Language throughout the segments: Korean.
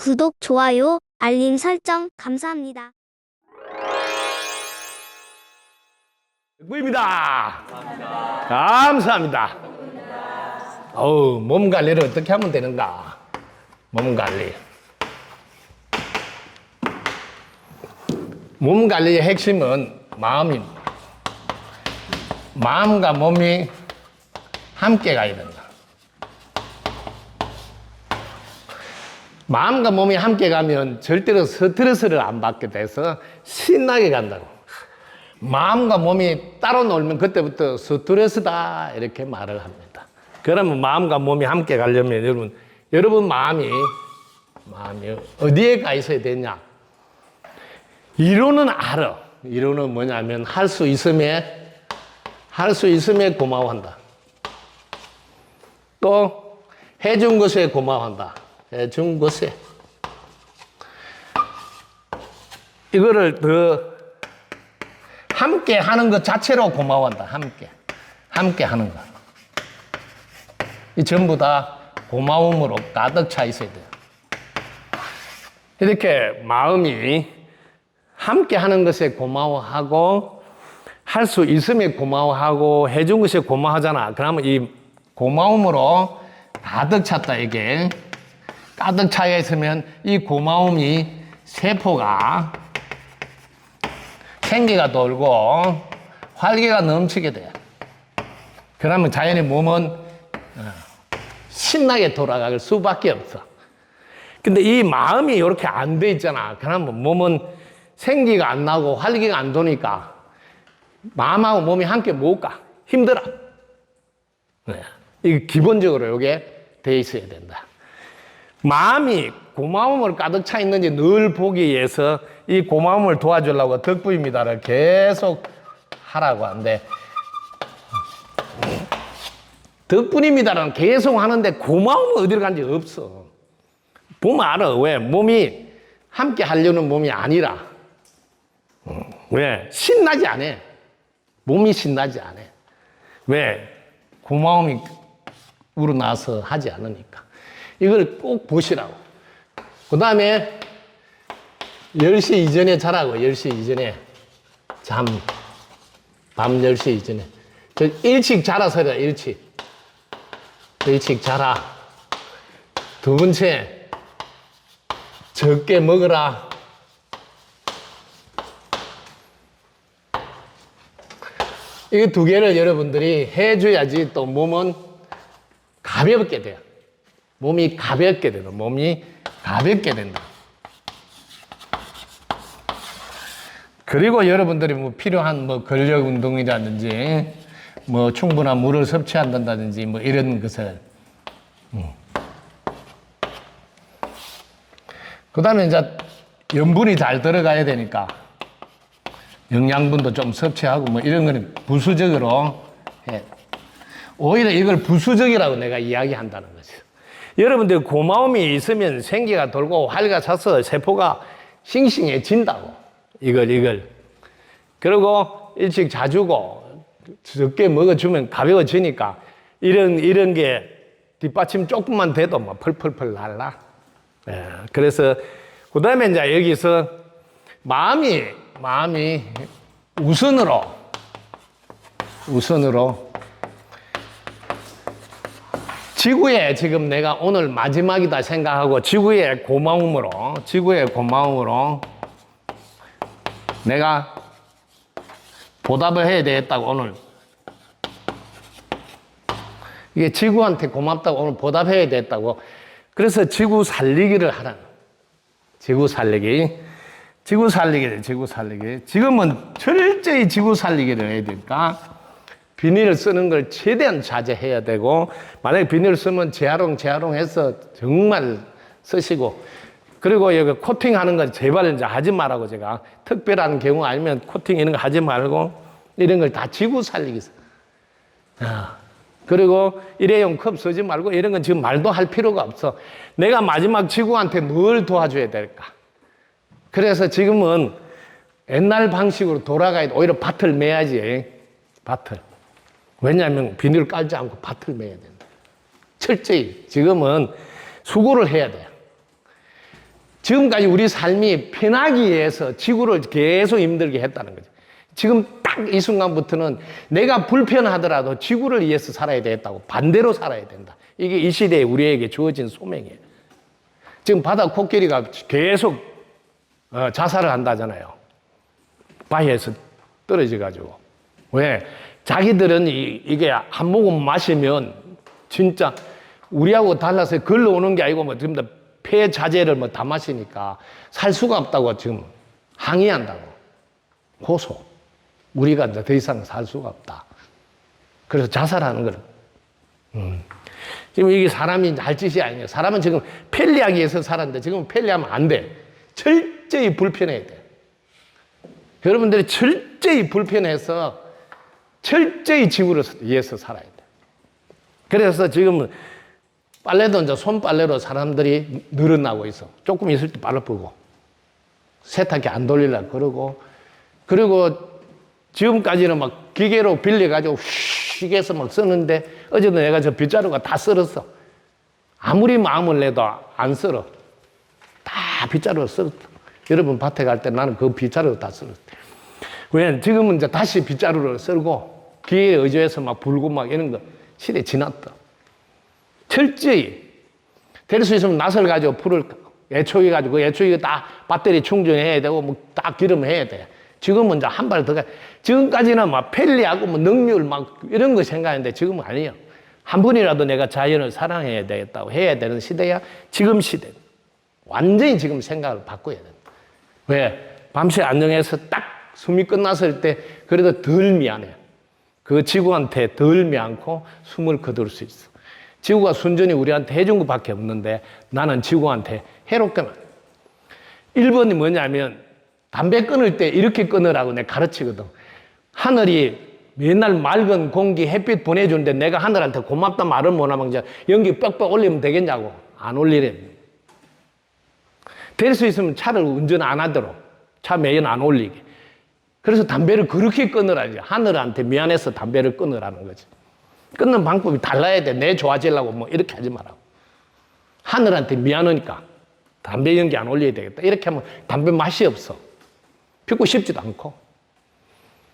구독, 좋아요, 알림 설정 감사합니다. 구입니다. 감사합니다. 어우, 몸 관리를 어떻게 하면 되는가? 몸 관리. 몸 관리의 핵심은 마음입니다. 마음과 몸이 함께 가야 된다. 마음과 몸이 함께 가면 절대로 스트레스를 안 받게 돼서 신나게 간다고. 마음과 몸이 따로 놀면 그때부터 스트레스다 이렇게 말을 합니다. 그러면 마음과 몸이 함께 가려면 여러분 여러분 마음이 마음이 어디에 가 있어야 되냐? 이론은 알아. 이론은 뭐냐면 할 수 있음에 할 수 있음에 고마워한다. 또 해준 것에 고마워한다. 해준 것에 이거를 더 함께 하는 것 자체로 고마워한다. 함께. 함께 하는 것. 이 전부 다 고마움으로 가득 차 있어야 돼요. 이렇게 마음이 함께 하는 것에 고마워하고 할 수 있음에 고마워하고 해준 것에 고마워하잖아. 그러면 이 고마움으로 가득 찼다 이게 가득 차 있으면 이 고마움이 세포가 생기가 돌고 활기가 넘치게 돼요. 그러면 자연의 몸은 어, 신나게 돌아갈 수밖에 없어. 근데 이 마음이 이렇게 안 돼 있잖아. 그러면 몸은 생기가 안 나고 활기가 안 도니까 마음하고 몸이 함께 못 가. 힘들어. 네. 이게 기본적으로 이게 돼 있어야 된다. 마음이 고마움으로 가득 차 있는지 늘 보기 위해서 이 고마움을 도와주려고 덕부입니다를 계속 하라고 하는데 덕분입니다는 계속 하는데 고마움은 어디로 간지 없어. 보면 알아. 왜? 몸이 함께 하려는 몸이 아니라. 음, 왜? 신나지 않아. 몸이 신나지 않아. 왜? 고마움이 우러나서 하지 않으니까. 이걸 꼭 보시라고. 그 다음에 10시 이전에 자라고, 10시 이전에. 잠. 밤 10시 이전에. 저 일찍 자라서 그래, 일찍. 일찍 자라. 두 번째, 적게 먹어라. 이 두 개를 여러분들이 해줘야지 또 몸은 가볍게 돼요. 몸이 가볍게 되는 몸이 가볍게 된다. 그리고 여러분들이 뭐 필요한 뭐 근력 운동이라든지 뭐 충분한 물을 섭취한다든지 뭐 이런 것을 음. 그 다음에 이제 염분이 잘 들어가야 되니까 영양분도 좀 섭취하고 뭐 이런 거는 부수적으로 해. 오히려 이걸 부수적이라고 내가 이야기한다는 거죠. 여러분들 고마움이 있으면 생기가 돌고 활기가 차서 세포가 싱싱해진다고. 이걸, 이걸. 그리고 일찍 자주고 적게 먹어주면 가벼워지니까 이런, 이런 게 뒷받침 조금만 돼도 뭐 펄펄펄 날라. 예, 그래서 그 다음에 이제 여기서 마음이, 마음이 우선으로, 우선으로 지구에 지금 내가 오늘 마지막이다 생각하고 지구의 고마움으로, 지구의 고마움으로 내가 보답을 해야 되겠다고 오늘. 이게 지구한테 고맙다고 오늘 보답해야 되겠다고. 그래서 지구 살리기를 하라는. 지구 살리기. 지구 살리기, 지구 살리기. 지금은 철저히 지구 살리기를 해야 되니까 비닐을 쓰는 걸 최대한 자제해야 되고 만약에 비닐을 쓰면 재활용, 재활용 해서 정말 쓰시고 그리고 여기 코팅하는 건 제발 이제 하지 말라고 제가 특별한 경우 아니면 코팅 이런 거 하지 말고 이런 걸 다 지구 살리기. 아, 그리고 일회용 컵 쓰지 말고 이런 건 지금 말도 할 필요가 없어. 내가 마지막 지구한테 뭘 도와줘야 될까? 그래서 지금은 옛날 방식으로 돌아가야 돼. 오히려 밭을 매야지. 밭을. 왜냐하면 비닐 깔지 않고 밭을 매야 된다. 철저히 지금은 수고를 해야 돼요. 지금까지 우리 삶이 편하기 위해서 지구를 계속 힘들게 했다는 거죠. 지금 딱 이 순간부터는 내가 불편하더라도 지구를 위해서 살아야 되겠다고 반대로 살아야 된다. 이게 이 시대에 우리에게 주어진 소명이에요. 지금 바다 코끼리가 계속 어, 자살을 한다잖아요. 바위에서 떨어져 가지고. 왜? 자기들은 이, 이게 한 모금 마시면 진짜 우리하고 달라서 걸러오는 게 아니고 뭐 지금 다 폐자재를 뭐 다 마시니까 살 수가 없다고 지금 항의한다고. 고소. 우리가 이제 더 이상 살 수가 없다. 그래서 자살하는 거는. 음. 지금 이게 사람이 할 짓이 아니에요. 사람은 지금 편리하기 위해서 살았는데 지금 편리하면 안 돼. 철저히 불편해야 돼. 여러분들이 철저히 불편해서 철저히 지구를 위해서 살아야 돼. 그래서 지금 빨래도 이제 손빨래로 사람들이 늘어나고 있어. 조금 있을 때 빨래 뿌고 세탁기 안 돌리려고 그러고 그리고 지금까지는 막 기계로 빌려가지고 휙 해서 막 쓰는데 어제도 내가 저 빗자루가 다 썰었어. 아무리 마음을 내도 안 썰어. 다 빗자루로 썰었어. 여러분 밭에 갈 때 나는 그 빗자루로 다 썰었어. 왜? 지금은 이제 다시 빗자루를 썰고 기계에 의지해서 막 불고 막 이런 거 시대 지났다. 철저히 될 수 있으면 낫을 가지고 풀을 애초기 가지고 그 애초기 다 배터리 충전해야 되고 뭐딱 기름 해야 돼. 지금은 이제 한 발 더 가. 지금까지는 막 편리하고 뭐 능률 막 이런 거 생각했는데 지금은 아니에요. 한 번이라도 내가 자연을 사랑해야 되겠다고 해야 되는 시대야 지금 시대. 완전히 지금 생각을 바꿔야 된다. 왜? 밤새 안정해서 딱 숨이 끝났을 때 그래도 덜 미안해. 그 지구한테 덜 미안고 숨을 거둘 수 있어. 지구가 순전히 우리한테 해준 것밖에 없는데 나는 지구한테 해롭게만. 1번이 뭐냐면 담배 끊을 때 이렇게 끊으라고 내가 가르치거든. 하늘이 맨날 맑은 공기 햇빛 보내주는데 내가 하늘한테 고맙다 말을 못하면 이제 연기 뻑뻑 올리면 되겠냐고. 안 올리래. 될 수 있으면 차를 운전 안 하도록. 차 매연 안 올리게. 그래서 담배를 그렇게 끊으라지. 하늘한테 미안해서 담배를 끊으라는 거지. 끊는 방법이 달라야 돼. 내 좋아지려고 뭐 이렇게 하지 말라고. 하늘한테 미안하니까 담배 연기 안 올려야 되겠다. 이렇게 하면 담배 맛이 없어. 피고 싶지도 않고.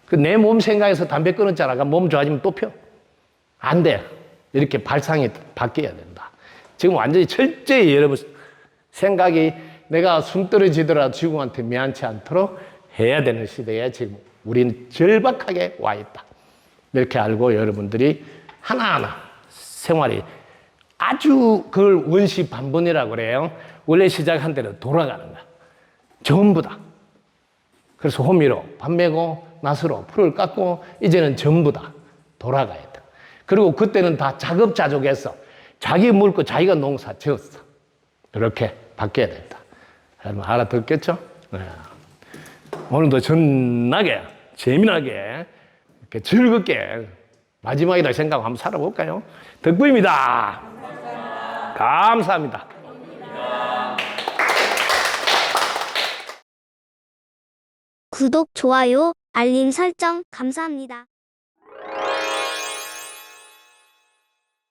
그내몸 생각해서 담배 끊었잖아. 몸 좋아지면 또 펴. 안 돼. 이렇게 발상이 바뀌어야 된다. 지금 완전히 철저히 여러분 생각이 내가 숨 떨어지더라도 지구한테 미안치 않도록 해야 되는 시대에 지금 우리는 절박하게 와 있다. 이렇게 알고 여러분들이 하나하나 생활이 아주 그걸 원시 반분이라고 그래요. 원래 시작한 대로 돌아가는 거야. 전부 다. 그래서 호미로 밥 메고 낫으로 풀을 깎고 이제는 전부 다 돌아가야 돼. 그리고 그때는 다 자급자족해서 자기 물고 자기가 농사 지었어. 이렇게 바뀌어야 된다. 여러분 알아듣겠죠? 네. 오늘도 전나게 재미나게 이렇게 즐겁게 마지막이라 생각하고 한번 살아볼까요? 덕부입니다. 감사합니다. 구독, 좋아요, 알림 설정 감사합니다.